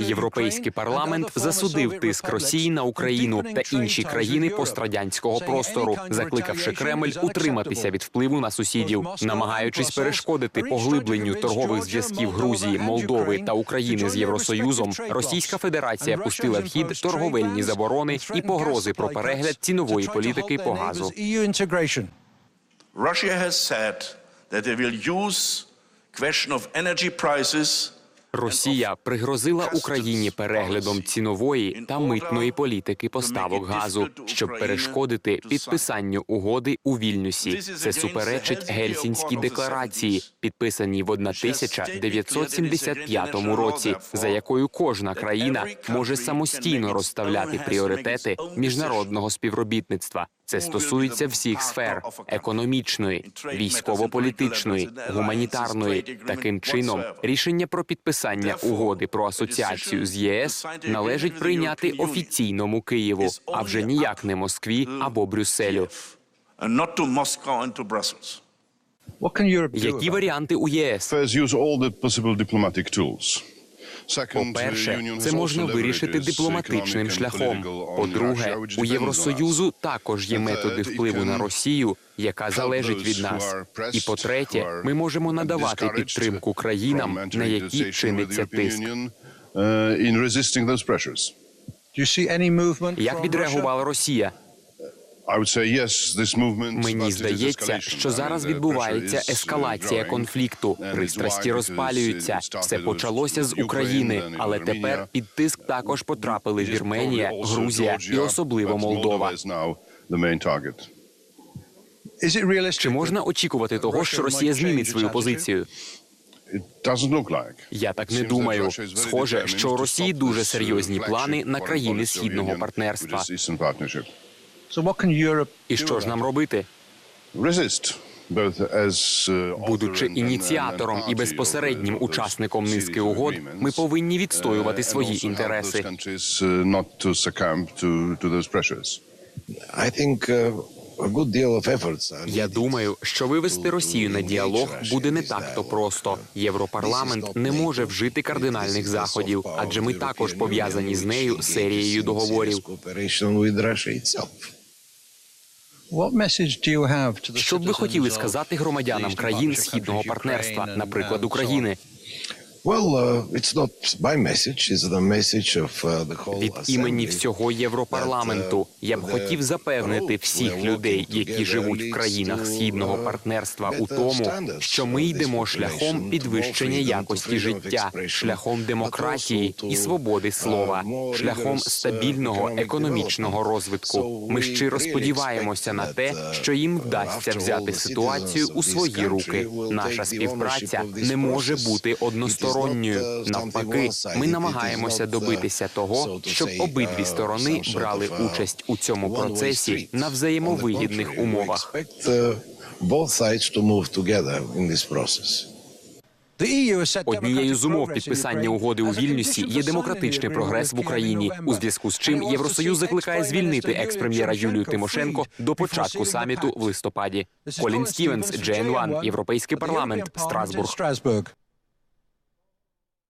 Європейський парламент засудив тиск Росії на Україну та інші країни пострадянського простору, закликавши Кремль утриматися від впливу на сусідів, намагаючись перешкодити поглибленню торгових зв'язків Грузії, Молдови та України з Євросоюзом. Російська Федерація пустила в хід торговельні заборони і погрози про перегляд цінової політики по газу. Russia has said that they will use Росія пригрозила Україні переглядом цінової та митної політики поставок газу, щоб перешкодити підписанню угоди у Вільнюсі. Це суперечить Гельсінській декларації, підписаній в 1975 році, за якою кожна країна може самостійно розставляти пріоритети міжнародного співробітництва. Це стосується всіх сфер економічної, військово-політичної, гуманітарної. Таким чином, рішення про підписання угоди про асоціацію з ЄС належить прийняти офіційному Києву, а вже ніяк не Москві або Брюсселю. Які варіанти у єС? По-перше, це можна вирішити дипломатичним шляхом. По-друге, у Євросоюзу також є методи впливу на Росію, яка залежить від нас. І по-третє, ми можемо надавати підтримку країнам, на які чиниться тиск. Uh. Як відреагувала Росія? Мені здається, що зараз відбувається uh, ескалація конфлікту. Пристрасті розпалюються. Все почалося з України, але тепер під тиск також потрапили Вірменія, Грузія і особливо Молдова. Чи можна очікувати того, що Росія змінить свою позицію? Я так не думаю. Схоже, що у Росії дуже uh, серйозні плани на країни східного партнерства. І що ж нам робити? Resist, both as, uh, Будучи and- ініціатором і безпосереднім uh, учасником низки угод, ми повинні uh, відстоювати свої інтереси. uh, not to succumb to, to those pressures. I think uh, a good deal of efforts are Я думаю, що вивести Росію на діалог буде не так-то просто. Європарламент не може вжити кардинальних заходів, адже ми також пов'язані з нею серією договорів. Що б ви хотіли сказати громадянам країн східного партнерства, наприклад, України? Uh, uh, Від імені всього Європарламенту я б хотів запевнити всіх людей, які живуть в країнах східного партнерства, у тому, що ми йдемо шляхом підвищення якості життя, шляхом демократії і свободи слова, шляхом стабільного економічного розвитку. Ми щиро сподіваємося на те, що їм вдасться взяти ситуацію у свої руки. Наша співпраця не може бути односторонньою. Навпаки, ми намагаємося добитися того, щоб обидві сторони брали участь у цьому процесі на взаємовигідних умовах. Process. Однією з умов підписання угоди у Вільнюсі є демократичний прогрес в Україні. У зв'язку з чим Євросоюз закликає звільнити екс-прем'єра Юлію Тимошенко до початку саміту в листопаді. Колін Стівенс, Джейн Ван, Європейський парламент, Страсбург.